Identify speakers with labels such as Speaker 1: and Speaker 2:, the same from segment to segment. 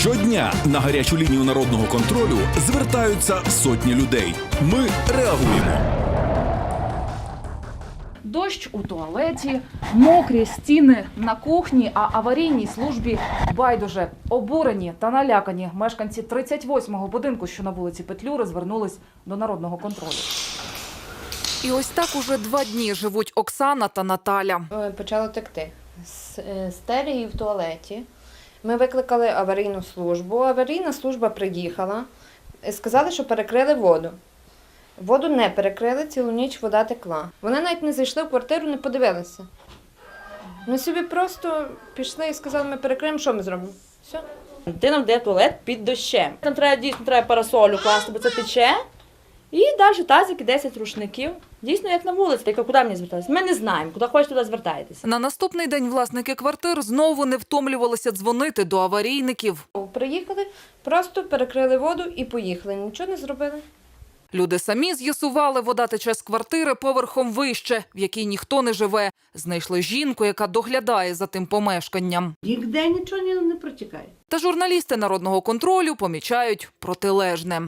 Speaker 1: Щодня на гарячу лінію народного контролю звертаються сотні людей. Ми реагуємо.
Speaker 2: Дощ у туалеті, мокрі стіни на кухні, а аварійній службі байдуже обурені та налякані мешканці 38-го будинку, що на вулиці Петлюри, звернулись до народного контролю. І ось так уже два дні живуть Оксана та Наталя.
Speaker 3: Е, почало текти з е, стерії в туалеті. Ми викликали аварійну службу. Аварійна служба приїхала. Е, Сказали, що перекрили воду. Воду не перекрили, цілу ніч вода текла. Вони навіть не зайшли в квартиру, не подивилися. Ми собі просто пішли і сказали, ми перекриємо, що ми зробимо. Все.
Speaker 4: Дитина вде в туалет під дощем. Там треба дійсно треба парасолю класти, бо це тече. І далі тазики, 10 рушників. Дійсно, як на вулиці, тільки куди мені звертатися? Ми не знаємо, куди хочете, туди звертайтеся.
Speaker 2: На наступний день власники квартир знову не втомлювалися дзвонити до аварійників.
Speaker 3: Приїхали, просто перекрили воду і поїхали. Нічого не зробили.
Speaker 2: Люди самі з'ясували, вода тече з квартири поверхом вище, в якій ніхто не живе. Знайшли жінку, яка доглядає за тим помешканням.
Speaker 5: Ніде нічого не, протікає.
Speaker 2: Та журналісти народного контролю помічають протилежне.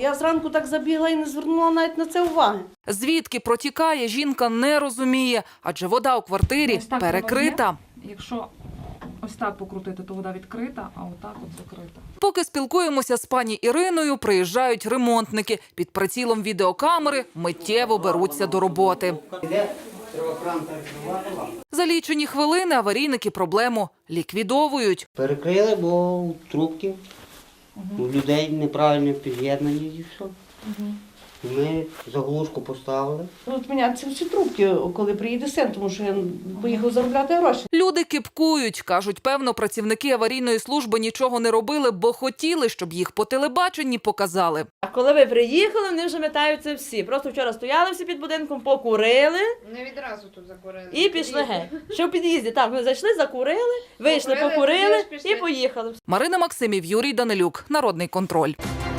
Speaker 5: Я зранку так забігла і не звернула навіть на це уваги.
Speaker 2: Звідки протікає, жінка не розуміє, адже вода у квартирі перекрита.
Speaker 6: Якщо ось так покрутити, то вода відкрита, а отак от закрита.
Speaker 2: Поки спілкуємося з пані Іриною, приїжджають ремонтники. Під прицілом відеокамери миттєво беруться до роботи. За лічені хвилини аварійники проблему ліквідовують.
Speaker 7: Перекрили, бо трубки у людей неправильне під'єднання і все. Ми заглушку поставили.
Speaker 5: Тут міняться всі трубки, коли приїде син, тому що він поїхав заробляти гроші.
Speaker 2: Люди кипкують. Кажуть, певно, працівники аварійної служби нічого не робили, бо хотіли, щоб їх по телебаченні показали.
Speaker 4: А коли ви приїхали, вони вже метаються всі. Просто вчора стояли всі під будинком, покурили
Speaker 3: Не відразу тут закурили.
Speaker 4: і пішли геть. Що в під'їзді? Так, ми зайшли, закурили, вийшли,
Speaker 3: Покурили,
Speaker 4: покурили і поїхали.
Speaker 2: Марина Максимів, Юрій Данилюк, Народний контроль.